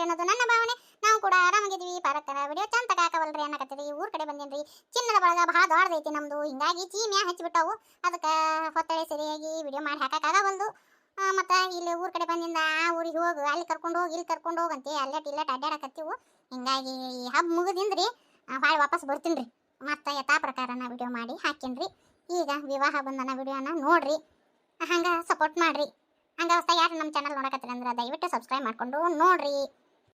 ಆರಾಮದಿರಿ ಅನ್ನೋದು ನನ್ನ ಭಾವನೆ. ನಾವು ಕೂಡ ಆರಾಮಾಗಿದ್ವಿ ಪಾರಕ್ಕನ ವಿಡಿಯೋ ಚಂದ ಹಾಕವಲ್ರಿ ಅನ್ನಕತ್ತೀರಿ. ಊರ್ ಕಡೆ ಬಂದೇನ್ರಿ? ಚಿನ್ನದ ಬಳಗ ಬಹಳ ದೊಡ್ಡದೈತಿ ನಮ್ದು. ಹಿಂಗಾಗಿ ಚೀಮ್ಯಾ ಹಚ್ಚಿಬಿಟ್ಟವು. ಅದಕ್ಕೆ ಹೊತ್ತಳೆ ಸರಿಯಾಗಿ ವಿಡಿಯೋ ಮಾಡಿ ಹಾಕಕ್ಕಾಗವಲ್ದು. ಮತ್ತು ಇಲ್ಲಿ ಊರ್ ಕಡೆ ಬಂದಿಂದ ಆ ಊರಿಗೆ ಹೋಗು. ಅಲ್ಲಿ ಕರ್ಕೊಂಡು ಹೋಗಿ, ಇಲ್ಲಿ ಕರ್ಕೊಂಡು ಹೋಗಂತೆ. ಅಲ್ಲೆಟ್ ಇಲ್ಲೆಟ್ ಅಡ್ಡಾಡಕತ್ತೀವು. ಹಿಂಗಾಗಿ ಈ ಹಬ್ಬ ಮುಗಿದಿಂದ್ರಿ ಭಾಳ ವಾಪಸ್ ಬರ್ತೀನಿ ಮತ್ತು ಯಥಾ ಪ್ರಕಾರ ನಾ ವಿಡಿಯೋ ಮಾಡಿ ಹಾಕಿನ್ರಿ ಈಗ ವಿವಾಹ ಬಂಧನ ವಿಡಿಯೋನ ನೋಡ್ರಿ. ಹಂಗೆ ಸಪೋರ್ಟ್ ಮಾಡಿರಿ. ಹಂಗೆ ಹೊಸ ಯಾರು ನಮ್ಮ ಚಾನಲ್ ನೋಡಕತ್ತೀರಿ ಅಂದ್ರೆ ದಯವಿಟ್ಟು ಸಬ್ಸ್ಕ್ರೈಬ್ ಮಾಡ್ಕೊಂಡು ನೋಡ್ರಿ.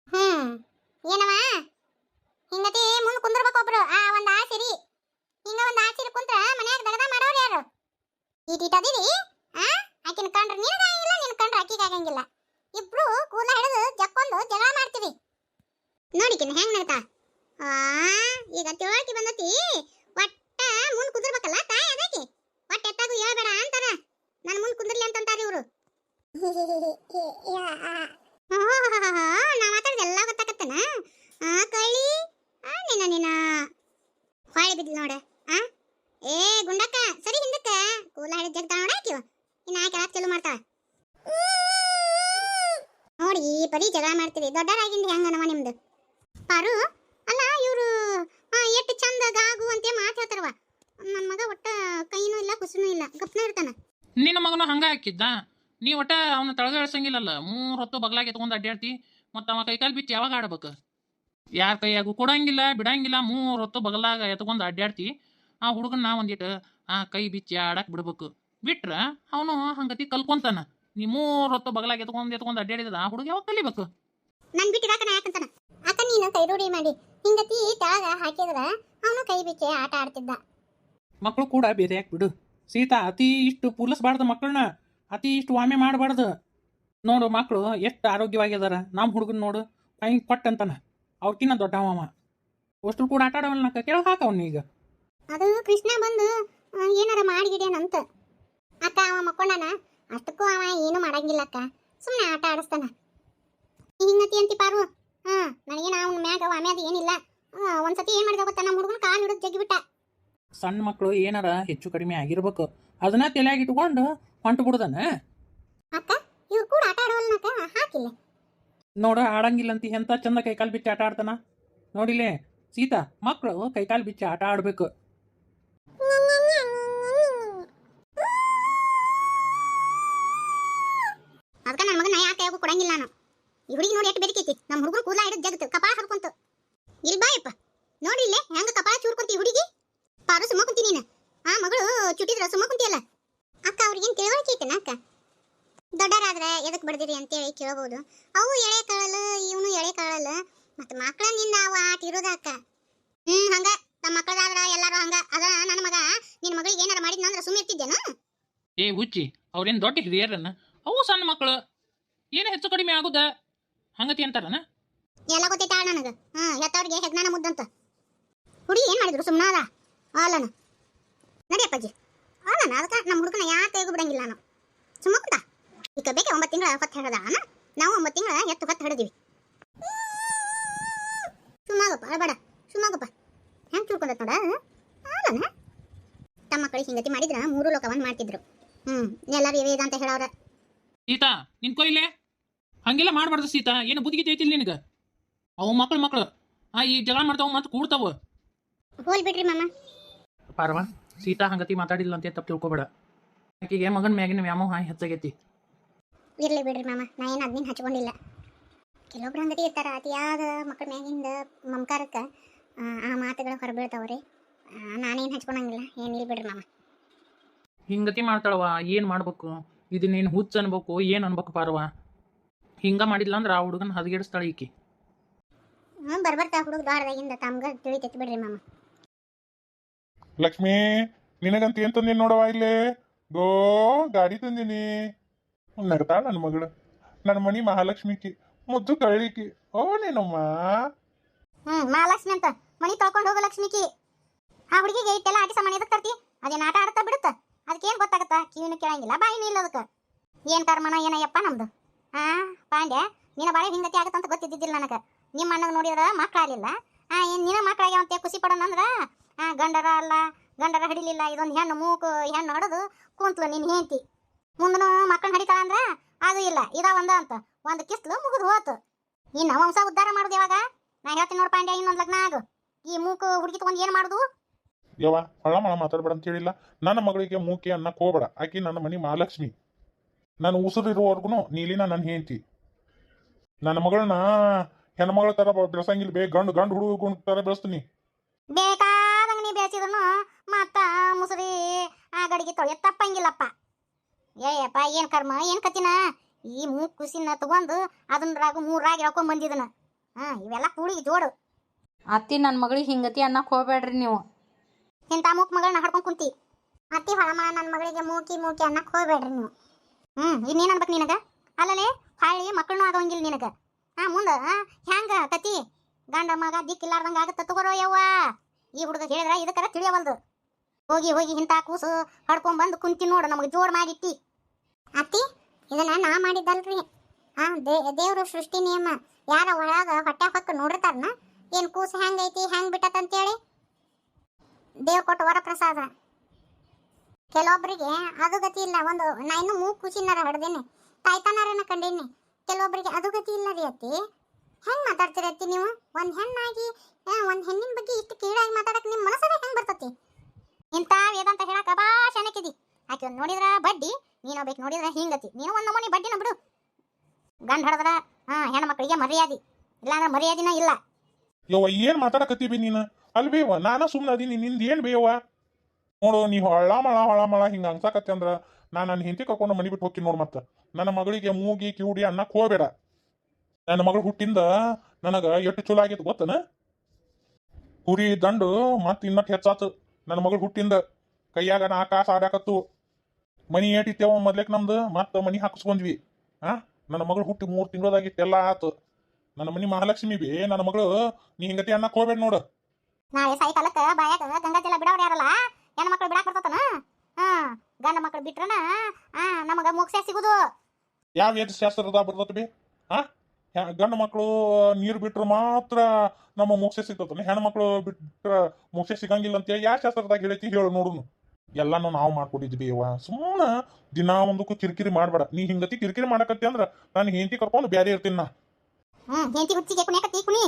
ಹ್ಮ್. ಏನವ ಹಿಂಗತಿ? ಮುಂದೆ ಕುಂದಿರ್ಬೇಕು ಒಬ್ರು. ಆ, ಒಂದ್ ಆಸಿರಿ ಹಿಂಗ ಒಂದ್ ಆಸಿರಿ ಕುಂತ್ರ ಮನ್ಯಾಗ ದಗದ ಮಾಡೋರು ಯಾರು? ಈಟಿಟದಿರಿ, ಆ? ಆಕಿನ ಕಂಡ್ರೆ ನಿನಗ ಆಗಿಲ್ಲ ನಿನ್ ಕಂಡ್ರೆ ಆಕಿಗೆ ಆಗಂಗಿಲ್ಲ ಇಬ್ರು ಕೂಲ ಹಿಡಿದು ಜಕ್ಕೊಂಡು ಜಗಳ ಮಾಡ್ತೀವಿ. ನೋಡಿಕಿನ ಹೆಂಗ್ ನಡ್ತಾ? ಆ, ಈಗ ತಿಳುವಳಿಕೆ ಬಂದತಿ, ಒಟ್ಟ ಮುಂದ್ ಕುಂದ್ರಬೇಕಲ್ಲ ತಾಯಿ ಅದಕ್ಕೆ? ಒಟ್ಟ ಎತ್ತಾಗೂ ಹೇಳ್ಬೇಡ ಅಂತಾರ ನಾನು ಮುಂದ್ ಕುಂದ್ರಲಿ ಅಂತಂತಾರ ಇವರು. ನಾ ಮಾತಾಡ್ದೆಲ್ಲ ಗೊತ್ತಾಗತ್ತನ? ಆ ಕಳ್ಳಿ ಆ ನಿನ್ನ ನಿನ್ನ ಹೊಳಿ ಬಿದ್ಲು ನೋಡ. ಆ? ಏ, ಗುಂಡಕ್ಕ, ಸರಿ ಹಿಂದಕ್ಕ. ಕೂಲ ಹಿಡಿದ ಜಗ್ತಾಳ ನೋಡ ಆಕಿವ ಇನ್ನ ಆಕೆ ಚಲೋ ಮಾಡ್ತಾಳ. ನೋಡಿ ಪರಿ ಜಗಳ ಮಾಡ್ತೀರಿ. ದೊಡ್ಡರಾಗಿಂದ ಹೆಂಗನವ ನಿಮ್ದು. ಪಾರು, ಅಲ್ಲ, ಇವರು ಎಷ್ಟು ಚಂದ ಗಾಗು ಅಂತ ಮಾತು ಹೇಳ್ತಾರವ ನನ್ನ ಮಗ ಒಟ್ಟ ಕೈನೂ ಇಲ್ಲ, ಕುಸುನೂ ಇಲ್ಲ. ಗಪ್ನ ಇರ್ತಾನ. ನಿನ್ನ ಮಗನು ಹಂಗ ಹಾಕಿದ್ದ? ನೀ ಒಟ್ಟ ಅವನ ತಳಗ ಇಳ್ಸಂಗಿಲ್ಲಲ್ಲ ಮೂರ್ ಹೊತ್ತು ಬಗ್ಲಾಗ ಎತ್ಕೊಂಡು ಅಡ್ಡಾಡ್ತಿ ಮತ್ತು ಅವ ಕೈಕಾಲು ಬಿಟ್ಟು ಯಾವಾಗ ಆಡ್ಬೇಕು? ಯಾರ ಕೈಯಾಗೂ ಕೊಡಂಗಿಲ್ಲ ಬಿಡಂಗಿಲ್ಲ ಮೂರು ಹೊತ್ತು ಬಗಲಾಗ ಎತ್ಕೊಂಡು ಅಡ್ಡಾಡ್ತಿ ಆ ಹುಡುಗನ್ನ ಒಂದಿಟ್ಟು ಆ ಕೈ ಬಿಚ್ಚಿ ಆಡಕ್ಕೆ ಬಿಡ್ಬೇಕು. ಬಿಟ್ರ ಅವನು ಹಂಗತಿ ಕಲ್ಕೊಂತಾನ. ನೀ ಮೂರು ಹೊತ್ತು ಬಗಲಾಗ ಎತ್ಕೊಂಡು ಎತ್ಕೊಂಡು ಅಡ್ಡಾಡಿದ್ರ ಆ ಹುಡುಗ ಯಾವಾಗ ಕಲಿಬೇಕು? ನನ್ ಬಿಟ್ಟಿದಾಕ ನಾ ಯಾಕಂತಾನ? ಅಕ್ಕ ನೀನು ಕೈ ರೂಢಿ ಮಾಡಿ ಹಿಂಗತಿ ತೆಳಗ ಹಾಕಿದ್ರ ಅವನು ಕೈ ಬಿಚ್ಚಿ ಆಟ ಆಡ್ತಿದ್ದ. ಮಕ್ಕಳು ಕೂಡ ಬೇರೆ ಯಾಕೆ ಬಿಡು. ಸೀತಾ ಅತಿ ಇಷ್ಟು ಪುಲಸ್ಬಾರ್ದು ಮಕ್ಕಳನ್ನ ಅತಿ ಇಷ್ಟು ವಾಮೆ ಮಾಡಬಾರ್ದು. ನೋಡು ಮಕ್ಕಳು ಎಷ್ಟು ಆರೋಗ್ಯವಾಗಿದಾರ. ನಮ್ಮ ಹುಡುಗನ ನೋಡು ಕೈ ಕೊಟ್ಟ ಅಂತಾನ. ಅವ್ರಕಿನ್ನ ದೊಡ್ಡ ಅವ. ಅಷ್ಟು ಕೂಡ ಆಟ ಆಡವಲ್ಲ ಕೇಳ ಅವನು ಈಗ. ಅದು ಕೃಷ್ಣ ಬಂದು ಏನಾರ ಮಾಡಿಗಿಡ್ಯಾನಂತ. ಅಕ್ಕ ಅವ ಮಕ್ಕೊಂಡಾನ? ಅಷ್ಟಕ್ಕೂ ಅವ ಏನು ಮಾಡಂಗಿಲ್ಲ ಅಕ್ಕ. ಸುಮ್ಮನೆ ಆಟ ಆಡಿಸ್ತಾನ. ಹಿಂಗತಿ ಅಂತಿ ಪಾರು ಹಾ ನನಗೆ ನಾವು ಮ್ಯಾಗ ಆಮ್ಯಾದ ಏನಿಲ್ಲ. ಆ, ಒಂದ್ಸತಿ ಏನ್ ಮಾಡಿದ ಗೊತ್ತಾ? ನಮ್ಮ ಹುಡುಗನ ಕಾಲು ಹಿಡಿದು ಜಗ್ಗಿಬಿಟ್ಟ. ಸಣ್ಣ ಮಕ್ಕಳು ಏನಾರ ಹೆಚ್ಚು ಕಡಿಮೆ ಆಗಿರ್ಬೇಕು. ಅದನ್ನ ತಲೆಯಾಗಿ ಇಟ್ಕೊಂಡು ಹೊಂಟು ಬಿಡುದನ? ಅಕ್ಕ ಇವ್ ಕೂಡ ಆಟ ಆಡವಲ್ನಕ್ಕ ಹಾಕಿಲ್ಲ. ನೋಡ ಆಡಂಗಿಲ್ಲ ಅಂತ ಎಂತ ಚಂದ ಕೈಕಾಲು ಬಿಚ್ಚಿ ಆಟ ಆಡ್ತಾನ? ನೋಡಿಲೆ ಸೀತಾ ಮಕ್ಕಳು ಕೈಕಾಲು ಬಿಚ್ಚಿ ಆಟ ಆಡ್ಬೇಕು. ಅದಕ್ಕೆ ನನ್ನ ಮಗನ ಯಾಕೆ ಕೊಡಂಗಿಲ್ಲ ನಾನು. ಈ ಹುಡುಗಿ ನೋಡಿ ಎಷ್ಟು ಐತಿ ನಮ್ಮ ಹುಡುಗರು ಕೂದಲ ಹಿಡಿದು ಜಗತ್ತು ಕಪಾಳ ಹರ್ಕೊಂತು. ಇಲ್ಲಿ ಬಾಯಪ್ಪ ನೋಡಿ ಇಲ್ಲೇ ಹೆಂಗ ಕಪಾಳ ಚೂರ್ಕೊಂತಿ ಹುಡುಗಿ? ಪಾರು ಸುಮ್ಮ ಕುಂತಿ ನೀನು. ಆ ಮಗಳು ಚುಟ್ಟಿದ್ರ ಸುಮ್ಮ ಕುಂತಿಯಲ್ಲ. ಅಕ್ಕ ಅವ್ರಿಗೇನು ತಿಳುವಳಿಕೆ ಐತೆನ ಅಕ್ಕ? ದೊಡ್ಡರಾದ್ರೆ ಎದಕ್ಕೆ ಬಡ್ದಿರಿ ಅಂತೇಳಿ ಕೇಳಬಹುದು ಅವು ಎಳೆ ಕಾಳಲ್ಲ ಇವನು ಎಳೆ ಕಾಳಲ್ಲ. ಮತ್ತೆ ಮಕ್ಕಳನ್ನಿಂದ ಅವ ಆಟ ಇರೋದ ಅಕ್ಕ. ಹ್ಮ್ ಹಂಗ. ನಮ್ಮ ಮಕ್ಕಳದಾದ್ರ ಎಲ್ಲಾರು ಹಂಗ. ಅದ ನನ್ನ ಮಗ ನಿನ್ನ ಮಗಳಿಗೆ ಏನಾರ ಮಾಡಿದ್ನಂದ್ರ ಸುಮ್ಮನೆ ಇರ್ತಿದ್ದೇನು ಏ ಹುಚ್ಚಿ ಅವ್ರೇನು ದೊಡ್ಡ ಹಿರಿಯರನ್ನ ಅವು ಸಣ್ಣ ಮಕ್ಕಳು ಏನು ಹೆಚ್ಚು ಕಡಿಮೆ ಆಗುದ? ಹಂಗತಿ ಅಂತಾರನ? ಎಲ್ಲ ಗೊತ್ತೈತೆ ಆಳ ನನಗೆ. ಹಾ ಹೆತ್ತವ್ರಿಗೆ ಹೆಗ್ನಾನ ಮುದ್ದಂತ. ಹುಡುಗಿ ಏನ್ ಮಾಡಿದ್ರು ಸುಮ್ಮನಾದ ಅದ ನಡಿ ನಡಿಯಪ್ಪಾಜಿ ಅಲ್ಲನ ಅದಕ್ಕೆ ನಮ್ಮ ಹುಡುಗನ ಯಾರು ತೆಗೆದು ಬಿಡಂಗಿಲ್ಲ ನಾವು ಸುಮ್ಮ ಕುಂತ. ಈಗ ಬೇಕೆ ಒಂಬತ್ತು ತಿಂಗಳ ಹೊತ್ತು ಹಿಡದ ನಾವು ಒಂಬತ್ತು ತಿಂಗಳ ಎತ್ತು ಹೊತ್ತು ಹಿಡಿದೀವಿ ಸುಮ್ಮಾಗಪ್ಪ ಅಳಬೇಡ ಸುಮ್ಮಾಗಪ್ಪ. ಹೆಂಗೆ ತಿಳ್ಕೊಂಡತ್ ನೋಡ ಅಲ್ಲನ ತಮ್ಮ ಮಕ್ಕಳಿಗೆ ಹಿಂಗತಿ ಮಾಡಿದ್ರ ಮೂರು ಲೋಕವನ್ನ ಮಾಡ್ತಿದ್ರು. ಹ್ಮ್ ಎಲ್ಲರೂ ವೇದ ಅಂತ ಹೇಳವ್ರ. ಸೀತಾ ನಿನ್ ಕೊಯ್ಲೆ? ಹಂಗೆಲ್ಲ ಮಾಡಬಾರ್ದು ಸೀತಾ ಏನು ಬುದ್ಧಿಗೆ ಐತಿಲ್ಲ ನಿನಗೆ? ಅವು ಮಕ್ಕಳು ಮಕ್ಕಳು ಆ ಈ ಜಗಳ ಮಾಡ್ತಾವ ಮತ್ತೆ ಕೂಡ್ತಾವ. ಹೋಲ್ ಬಿಡ್ರಿ ಮಾಮ. ಪಾರವ ಸೀತಾ ಹಂಗತಿ ಮಾತಾಡಿಲ್ಲ ಅಂತ ತಪ್ಪು ತಿಳ್ಕೊಬೇಡ. ಆಕೆಗೆ ಮಗನ ಮ್ಯಾಗಿನ ವ್ಯಾಮೋಹ ಹೆಚ್ಚಾಗೈತಿ. ಇರ್ಲಿ ಬಿಡ್ರಿ ಮಾಮ ನಾ ಏನು ಅದನ್ನ ಹಚ್ಕೊಂಡಿಲ್ಲ. ಕೆಲವೊಬ್ರು ಹಂಗತಿ ಇರ್ತಾರ ಅತಿಯಾದ ಮಕ್ಕಳ ಮ್ಯಾಗಿಂದ ಮಮಕಾರಕ್ಕೆ ಆ, ಆ ಮಾತುಗಳು ಹೊರಬೀಳ್ತಾವ್ರಿ. ನಾನೇನು ಹಚ್ಕೊಳಂಗಿಲ್ಲ ಇಲ್ಲಿ ಬಿಡ್ರಿ ಮಾಮ. ಹಿಂಗತಿ ಮಾಡ್ತಾಳವ ಏನು ಮಾಡ್ಬೇಕು? ಇದನ್ನೇನು ಹುಚ್ಚ ಅನ್ಬೇಕು ಏನು ಅನ್ಬೇಕು ಪಾರವ? ಹಿಂಗ ಮಾಡಿಲ್ಲ ಅಂದ್ರೆ ಆ ಹುಡುಗನ ಹದಗೆಡಿಸ್ತಾಳ ಈಕಿ. ಹ್ಞೂ ಬರ್ಬರ್ತಾ ಹುಡುಗ ದಾಡದಾಗಿಂದ ತಮ್ಗ ತಿಳಿತೈತಿ ಬಿಡ್ರಿ ಮಾಮ. ಲಕ್ಷ್ಮಿ, ನಿನಗಂತ ಏನ್ ತಂದೀನಿ ನೋಡವ ಇಲ್ಲಿ? ಗೋ, ಗಾಡಿ ತಂದೀನಿ. ನಗ್ತಾಳ ನನ್ನ ಮಗಳು. ನನ್ನ ಮನಿ ಮಹಾಲಕ್ಷ್ಮಿಕಿ, ಮುದ್ದು ಕಳ್ಳಿಕಿ. ಓ, ನೀನಮ್ಮ. ಹ್ಮ್, ಮಹಾಲಕ್ಷ್ಮಿ ಅಂತ. ಮನಿ ತೊಳ್ಕೊಂಡು ಹೋಗೋ ಲಕ್ಷ್ಮಿಕಿ. ಆ ಹುಡುಗಿಗೆ ಇಟ್ಟೆಲ್ಲ ಆಟಿ ಸಾಮಾನು ಎದಕ್ಕೆ ತರ್ತಿ? ಅದೇನು ಆಟ ಆಡ್ತಾ ಬಿಡುತ್ತ? ಅದಕ್ಕೇನ್ ಗೊತ್ತಾಗತ್ತ? ಕಿವಿನೂ ಕೇಳಂಗಿಲ್ಲ, ಬಾಯಿ ಇಲ್ಲ ಅದಕ್ಕೆ. ಏನ್ ಕರ್ಮನ, ಏನಯ್ಯಪ್ಪ ನಮ್ದು? ಆ, ಪಾಂಡ್ಯ, ನಿನ್ನ ಬಾಳೆ ಹಿಂಗತಿ ಆಗತ್ತಂತ ಗೊತ್ತಿದ್ದಿದ್ದಿಲ್ಲ ನನಗೆ. ನಿಮ್ಮ ಅಣ್ಣಗ ನೋಡಿದ್ರ ಮಕ್ಕಳಾಗಲಿಲ್ಲ ಏನ್ ನಿನ್ನ ಮಕ್ಕಳಾಗ್ಯಾವಂತೆ ಖುಷಿ ಪಡೋಣ ಅಂದ್ರ? ಗಂಡರ ಅಲ್ಲ ಗಂಡರ ಹಿಡಿಲಿಲ್ಲ ಇದೊಂದು ಹೆಣ್ಣು ಮೂಕು ಹೆಣ್ಣು ಹೊಡೆದು ಕುಂತ್ಲು ನಿನ್ನ ಹೆಂಡತಿ. ಮುಂದನು ಮಕ್ಕಳನ್ನ ಹಡಿತಾಳ ಅಂದ್ರೆ ಅದು ಇಲ್ಲ ಇದ ಒಂದ ಅಂತ. ಒಂದು ಕಿಸ್ಲು ಮುಗಿದು ಹೋತು. ಇನ್ನು ವಂಶ ಉದ್ಧಾರ ಮಾಡುದು ಯಾವಾಗ? ನಾ ಹೇಳ್ತೀನಿ ನೋಡ್ ಪಾಂಡ್ಯ ಇನ್ನೊಂದು ಲಗ್ನ ಆಗು. ಈ ಮೂಕು ಹುಡುಗಿ ತಗೊಂಡು ಏನು ಮಾಡುದು? ಯವ್ವ ಹೊಳ ಮಳ ಮಾತಾಡ್ಬೇಡ ಅಂತ ಹೇಳಿಲ್ಲ. ನನ್ನ ಮಗಳಿಗೆ ಮೂಕಿ ಅನ್ನ ಹೋಗ್ಬೇಡ ಆಕಿ ನನ್ನ ಮನಿ ಮಹಾಲಕ್ಷ್ಮಿ. ನಾನು ಉಸಿರಿರುವವರೆಗೂ ನೀಲಿನ ನನ್ನ ಹೆಂಡತಿ. ನನ್ನ ಮಗಳನ್ನ ಹೆಣ್ಮಗಳ ತರ ಬೆಳೆಸಂಗಿಲ್ಲ ಬೇ ಗಂಡು ಗಂಡು ಹುಡುಗ ತರ ಬೆಳೆಸ್ತೀನಿ. ಬೇಕಾದಂಗ ಬೇಸಿದ್ರು ಮತ್ತ ಮುಸುರಿ ಆ ಗಡಿಗೆ ತೊಳೆಯ ತಪ್ಪಂಗಿಲ್ಲಪ್ಪ. ಏಯಪ್ಪ ಏನ್ ಕರ್ಮ ಏನ್ ಕತಿನ ಈ ಮೂ ಕುಸಿನ ತಗೊಂಡು ಅದನ್ರಾಗ ಮೂರಾಗಿ ಹೇಳ್ಕೊಂಡ್ ಬಂದಿದನ. ಹಾ ಇವೆಲ್ಲ ಕೂಡಿ ಜೋಡು. ಅತ್ತಿ ನನ್ನ ಮಗಳಿಗೆ ಹಿಂಗತಿ ಅನ್ನಕ್ಕೆ ಹೋಗ್ಬೇಡ್ರಿ ನೀವು. ಇಂಥ ಮೂಕ್ ಮಗಳನ್ನ ಹಾಡ್ಕೊಂಡ್ ಕುಂತಿ. ಅತ್ತಿ ಹೊಳಮ ನನ್ನ ಮಗಳಿಗೆ ಮೂಕಿ ಮೂಕಿ ಅನ್ನಕ್ ಹೋಗ್ಬೇಡ್ರಿ ನೀವು. ಹ್ಮ್ ಇನ್ನೇನ್ ಅನ್ಬೇಕು ನಿನಗ? ಅಲ್ಲಲೇ ಹಾಳಿ ಮಕ್ಕಳನ್ನೂ ಆಗಂಗಿಲ್ಲ ನಿನಗ. ಹಾ ಮುಂದ ಹ್ಯಾಂಗ ಕತಿ ಗಂಡ ಮಗ ದಿಕ್ಕಿಲ್ಲಾರ್ದಂಗ ಆಗತ್ತ ತಗೋರೋ ಯವ್ವ. ಈ ಹುಡುಗ ಹೇಳಿದ್ರ ಇದಕ್ಕರ ತಿಳಿಯವಲ್ದು. ಹೋಗಿ ಹೋಗಿ ಇಂಥ ಕೂಸು ಹಡ್ಕೊಂಬಂದು ಕುಂತಿ ನೋಡು, ನಮಗೆ ಜೋಡ್ ಮಾಡಿಟ್ಟಿ. ಅತ್ತಿ, ಇದನ್ನ ನಾ ಮಾಡಿದ್ದಲ್ರಿ. ಆ ದೇ, ದೇವ್ರ ಸೃಷ್ಟಿ ನಿಯಮ. ಯಾರ ಒಳಗ ಹೊಟ್ಟೆ ಹೊಕ್ಕ ನೋಡಿರ್ತಾರನ, ಏನು ಕೂಸು ಹೆಂಗೈತಿ, ಹೆಂಗ್ ಬಿಟ್ಟತಂತೇಳಿ? ದೇವ್ ಕೊಟ್ಟ ವರಪ್ರಸಾದ. ಕೆಲವೊಬ್ಬರಿಗೆ ಅದು ಗತಿ ಇಲ್ಲ. ಒಂದು, ನಾ ಇನ್ನು ಮೂಗು ಖುಷಿನಾರ ಹೊಡೆದೇನೆ. ತಾಯ್ತನಾರನ ಕಂಡೀನಿ ಕೆಲವೊಬ್ಬರಿಗೆ ಅದು ಗತಿ ಇಲ್ಲ ರೀ ಅತ್ತಿ. ಹೆಂಗ್ ಮಾತಾಡ್ತಿರತ್ತಿ ನೀವು? ಒಂದ್ ಹೆಣ್ಣಾಗಿ ಒಂದ್ ಹೆಣ್ಣಿನ ಬಗ್ಗೆ ಇಷ್ಟು ಕೀಳಾಗಿ ಮಾತಾಡಕ್ ನಿಮ್ ಮನಸ್ಸರ ಹೆಂಗ್ ಬರ್ತತಿ? ಇಂಥ ವೇದಾಂತ ಹೇಳಕ ಬಾ ಶನಕಿದಿ ಆಕೆ ಒಂದ್ ನೋಡಿದ್ರ ಬಡ್ಡಿ, ನೀನು ಬೇಕು ನೋಡಿದ್ರ ಹಿಂಗತಿ? ನೀನು ಒಂದ್ ನಮೂನಿ ಬಡ್ಡಿನ ಬಿಡು. ಗಂಡ ಹಡದ್ರ ಹಾ ಮಕ್ಕಳಿಗೆ ಮರ್ಯಾದಿ. ಇಲ್ಲಾಂದ್ರ ಮರ್ಯಾದಿನ ಇಲ್ಲ. ಯವ್ವ, ಏನು ಮಾತಾಡಕತ್ತಿ ಬಿ ನೀನು? ಅಲ್ ಬೇವ ನಾನ ಸುಮ್ಮನೆ ಅದೀನಿ, ನಿಂದ ಏನ್ ಬೇವ ನೋಡು, ನೀ ಹೊಳ ಮಳ ಹೊಳ ಮಳ ಹಿಂಗ ಅನ್ಸಾಕತ್ತಿ ಅಂದ್ರ ನಾ ನನ್ನ ಹಿಂತಿ ಕರ್ಕೊಂಡು ಮನಿ ಬಿಟ್ಟು ಹೋಗ್ತೀನಿ ನೋಡು ಮತ್ತೆ. ನನ್ನ ಮಗಳಿಗೆ ಮೂಗಿ ಕಿವುಡಿ ಅನ್ನಕ್ ಹೋಗ್ಬೇಡ ನನ್ನ ಮಗಳು ಹುಟ್ಟಿಂದ ನನಗ ಎಷ್ಟು ಚಲೋ ಆಗೈತೆ ಗೊತ್ತನ? ಕುರಿ ದಂಡು ಮತ್ತೆ ಇನ್ನಟ್ ಹೆಚ್ಚಾತು. ನನ್ನ ಮಗಳು ಹುಟ್ಟಿಂದ ಕೈಯಾಗ ನಾ ಕಾಸು ಆಡಾಕತ್ತು ಮನಿ ಏಟಿತ್ತೇವ ಮೊದ್ಲೇಕ್ ನಮ್ದು ಮತ್ತೆ ಮನಿ ಹಾಕಿಸ್ಕೊಂಡ್ವಿ. ಆ? ನನ್ನ ಮಗಳು ಹುಟ್ಟಿ ಮೂರ್ ತಿಂಗಳದಾಗಿತ್ತೆಲ್ಲ ಆತು. ನನ್ನ ಮನಿ ಮಹಾಲಕ್ಷ್ಮಿ ಬಿ ನನ್ನ ಮಗಳು ನೀ ಹಿಂಗತಿ ಅನ್ನಕ್ ಹೋಗ್ಬೇಡ ನೋಡು. ನಾಳೆ ಸಾಯಂಕಾಲಕ್ಕ ಬಾಯಾಗ ಗಂಗಾ ಜಲ ಬಿಡೋರು ಯಾರಲ್ಲ? ಹೆಣ್ಣು ಮಕ್ಕಳು ಬಿಡಾಕ ಬರ್ತತನ? ಹಾ ಗಂಡ ಮಕ್ಕಳು ಬಿಟ್ರನ ಆ ನಮಗ ಮೋಕ್ಷ ಸಿಗುದು. ಯಾವ ವೇದ ಶಾಸ್ತ್ರದ ಬರ್ತದ ಬಿ? ಹೆ- ಗಂಡು ಮಕ್ಕಳು ನೀರು ಬಿಟ್ರೆ ಮಾತ್ರ ನಮ್ಮ ಮೋಕ್ಷ ಸಿಗ್ತದ. ಹೆಣ್ಣು ಮಕ್ಕಳು ಬಿಟ್ರ ಮೋಕ್ಷ ಸಿಗಂಗಿಲ್ಲ ಅಂತೇಳಿ ಯಾವ ಶಾಸ್ತ್ರದಾಗ ಹೇಳೈತಿ ಹೇಳು ನೋಡುನು. ಎಲ್ಲಾನು ನಾವು ಮಾಡ್ಕೊಂಡಿದ್ವಿ ಇವ ಸುಮ್ಮನೆ ದಿನಾ ಒಂದಕ್ಕೂ ಕಿರಿಕಿರಿ ಮಾಡ್ಬೇಡ. ನೀ ಹಿಂಗತಿ ಕಿರಿಕಿರಿ ಮಾಡಕತ್ತಿ ಅಂದ್ರ ನಾನು ಹೆಂಡತಿ ಕರ್ಕೊಂಡು ಬ್ಯಾರೆ ಇರ್ತೀನಿ ನಾ. ಹ್ಮ್, ಹೆಂಡತಿ ಹುಚ್ಚಿಗೆ ಕುಣಿಯಕತ್ತಿ ಕುಣಿ.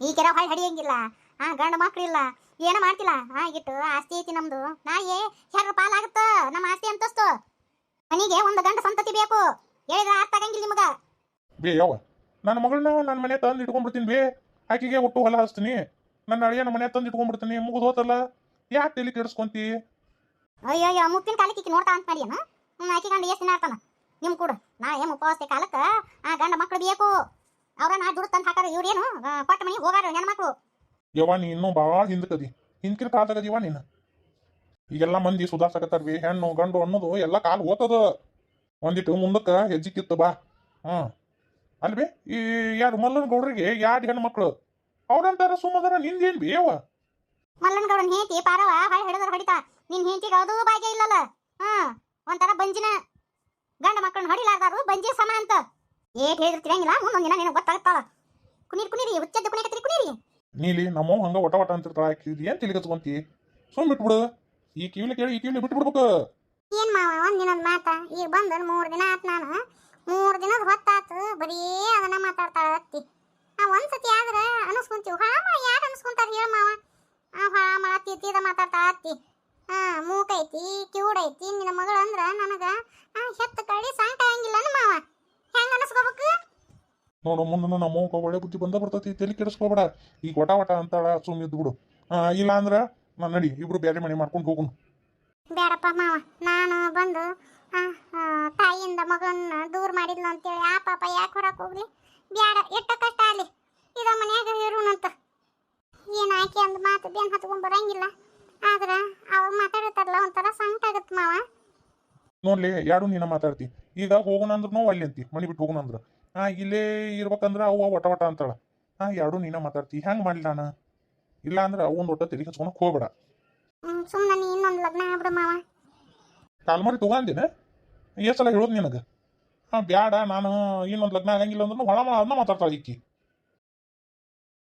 ಈ ಕೆರ ಹೊಳ್ ಹಡಿಯಂಗಿಲ್ಲ. ಆ ಗಂಡ ಮಕ್ಳಿಲ್ಲ ಏನ ಮಾಡ್ತಿಲ್ಲ? ಆ ಇಟ್ಟು ಆಸ್ತಿ ಐತಿ ನಮ್ದು. ನಾಳೆ ಹೆರ ಪಾಲಾಗುತ್ತ. ನಮ್ಮ ಆಸ್ತಿ ಅಂತಸ್ತು. ಮನಿಗೆ ಒಂದು ಗಂಡ ಸಂತತಿ ಬೇಕು. ಹೇಳಿದ್ರ ಅರ್ಥ ಆಗಂಗಿಲ್ಲ ನಿಮಗ. ಬೇ ಯಾವ ನನ್ನ ಮಗಳನ್ನ ನನ್ನ ಮನೆ ತಂದು ಇಟ್ಕೊಂಡ್ಬಿಡ್ತೀನಿ ಬೇ. ಆಕಿಗೆ ಒಟ್ಟು ಹೊಲ ಹಚ್ತೀನಿ. ನನ್ನ ಅಳಿಯ ಮನೆ ತಂದು ಇಟ್ಕೊಂಡ್ಬಿಡ್ತೀನಿ. ಮುಗಿದು ಹೋತಲ್ಲ. ಯಾಕೆ ತಲೆ ಕೆಡಿಸ್ಕೊಂತಿ? ಅಯ್ಯೋ ಅಯ್ಯೋ ಮುಪ್ಪಿನ ಕಾಲಕ್ಕೆ ಈಕಿ ನೋಡ್ತಾ ಅಂತ ಮಾಡಿಯನ? ಹ್ಮ್ ಆಕೆ ಗಂಡ ಎಷ್ಟು ದಿನ ಆಡ್ತಾನ ನಿಮ್ ಕೂಡ. ನಾಳೆ ಉಪವಾಸ ಕಾಲಕ್ಕೆ? ಆ ಗಂಡ ಮಕ್ಕಳು ಬೇಕು. ಅವ್ರ ನಾ ದುಡ್ಡು ತಂದು ಹಾಕಾರ ಇವ್ರೇನು ಪಟ್ಟ ಮನೆಗೆ ಹೋಗಾರ ಹೆಣ್ಮಕ್ಳು ಯವ್ವ ನೀ ಇನ್ನೂ ಭಾಳ ಹಿಂದಕದಿ. ಹಿಂದಿನ ಕಾಲದಾಗದಿವ ನೀನು. ಈಗೆಲ್ಲ ಮಂದಿ ಸುಧಾರ್ಸಕತ್ತಾರ ಬಿ. ಹೆಣ್ಣು ಗಂಡು ಅನ್ನೋದು ಎಲ್ಲ ಕಾಲು ಓತದ. ಒಂದಿಟ್ಟು ಮುಂದಕ್ಕೆ ಹೆಜ್ಜೆ ಕಿತ್ತು ಬಾ. ಹ್ಞೂ ಅಲ್ಬಿ ಈ ಯಾರು ಮಲ್ಲನ ಗೌಡರಿಗೆ ಯಾರು ಹೆಣ್ಣು ಮಕ್ಕಳು ಅವ್ರಂತಾರ ಸುಮ್ಮದಾರ ನಿಂದೇನ್ ಬಿ ಯವ್ವ ಮಲ್ಲನ್ ಗೌಡನ್ ಹೇಂತಿ ಪಾರವ ಹೊಳೆ ಹಿಡಿದ್ರ ಹೊಡಿತಾ. ನಿನ್ ಹೇಂತಿಗೆ ಅದು ಭಾಗ್ಯ ಇಲ್ಲಲ್ಲ? ಹಾ ಒಂಥರ ಬಂಜಿನ. ಗಂಡ ಮಕ್ಕಳನ್ನ ಹೊಡಿಲಾರ್ದಾರು ಬಂಜಿ ಸಮ ಅಂತ. ಏಟ್ ಹೇಳಿದ್ರು ತಿಳಂಗಿಲ್ಲ ಮುಂದೊಂದ್ ದಿನ ನಿನಗೆ ಗೊತ್ತಾಗತ್ತಾಳ ಕುನೀರ್ ಕುನೀರಿ ಉಚ್ಚದ್ದು ಕುಣಿಯಕತ್ರಿ ಕುನೀರಿ ನೀಲಿ ನಮ್ಮವ್ ಹಂಗ ಒಟ ಒಟ ಅಂತಿರ್ತಾಳ ಏನ್ ಏನು ತಿಳಿಗತ್ಕೊಂತಿ ಸುಮ್ ಬಿಟ್ಬಿಡು. ಈ ಕಿವಿಲಿ ಕೇಳಿ ಈ ಕಿವಿಲಿ ಬಿಟ್ಬಿಡ್ಬೇಕು. ಏನ್ ಮಾವ ಒಂದಿನದ ಮಾತಾ ಮಾತ. ಈಗ ಬಂದ ಮೂರ್ ದಿನ ಆತ್ ನಾನು. ಮೂರ್ ದಿನದ ಹೊತ್ತಾತು ಬರೀ ಅದನ್ನ ಮಾತಾಡ್ತಾಳ ಅತ್ತಿ. ಆ ಒಂದ್ಸತಿ ಆದ್ರ ಅನಸ್ಕೊಂತೀವಿ. ಹಾಮ ಯಾರು ಅನಸ್ಕೊಂತಾರ ಹೇಳ ಮಾವ. ಆ ಹಾಮ ತಿತ್ತಿದ ಮಾತಾಡ್ತಾಳ ಅತ್ತಿ. ಹಾ ಮೂಕೈತಿ ಐತಿ ನಿನ್ನ ಮಗಳು ಅಂದ್ರ ನನಗ ಆ ಹೆತ್ತ ಕಡಿ ಸಾಂಟ ಹಂಗಿಲ್ಲ ಮಾವ. ಹೆಂಗ ಅನಸ್ಕೋಬೇಕು? ನೋಡು ಮುಂದೆ ಮೂಕ ಒಳ್ಳೆ ಬುದ್ಧಿ ಬಂದ ಬರ್ತೈತಿ ತಲೆ ಕೆಡಿಸ್ಕೋಬೇಡ. ಈ ಒಟ ಒಟ ಅಂತಾಳ ಸುಮ್ ಇದ್ದು ಬಿಡು. ಇಲ್ಲ ಅಂದ್ರ ನಾನು ನಡಿ ಇಬ್ರು ಬೇರೆ ಮನೆ ಮಾಡ್ಕೊಂಡು ಹೋಗುನು. ಬೇಡಪ್ಪ ಮಾವ ನಾನು ಬಂದು ಮಗನ್ನ ದೂರ ಮಾಡಿದ್ಲು ಅಂತೇಳಿ. ಆ ಪಾಪ ಯಾಕೆ ಹೊರಕ್ಕೆ ಹೋಗ್ಲಿ? ಬ್ಯಾಡ ಎಟ್ಟ ಕಷ್ಟ ಆಗಲಿ. ಇದ ಮನ್ಯಾಗ ಇರೋಣಂತ ಏನು ಆಕೆ ಅಂದ್ ಮಾತು ಬೇನ್ ಹತ್ಕೊಂಡ್ ಬರಂಗಿಲ್ಲ. ಆದ್ರ ಅವಾಗ ಮಾತಾಡತ್ತಾರಲ್ಲ ಒಂಥರ ಸಂಕಟ ಆಗತ್ತೆ ಮಾವ. ನೋಡ್ಲಿ ಯಾರು ನೀನ ಮಾತಾಡ್ತಿ? ಈಗ ಹೋಗೋಣ ಅಂದ್ರೂ ಅಲ್ಲಿ ಅಂತಿ ಮನಿ ಬಿಟ್ಟು ಹೋಗೋಣ ಅಂದ್ರ. ಆ ಇಲ್ಲೇ ಇರ್ಬೇಕಂದ್ರ ಅವ್ವ ಒಟ ಒಟ ಅಂತಾಳ. ಆ ಯಾರು ನೀನ ಮಾತಾಡ್ತಿ? ಹೆಂಗ್ ಮಾಡ್ಲಿ ನಾನು? ಇಲ್ಲ ಅಂದ್ರೆ ಅವನ್ ಒಟ್ಟ ತೆರಿಗೆ ಹಚ್ಕೊಳಕ್ ಹೋಗ್ಬೇಡ. ಸುಮ್ಮನೆ ಇನ್ನೊಂದು ಲಗ್ನ ಆಗ್ಬಿಡ ಮಾವ. ಕಾಲ್ಮರಿ ತಗೊಂದಿನ ಎಷ್ಟ್ ಸಲ ಹೇಳೋದು ನಿನಗೆ. ಹಾಂ, ಬ್ಯಾಡ, ನಾನು ಇನ್ನೊಂದು ಲಗ್ನ ಆಗಂಗಿಲ್ಲ ಅಂದ್ರೂ ಹೊಳ ಅದನ್ನ ಮಾತಾಡ್ತಾಳೆ ಈಕಿ.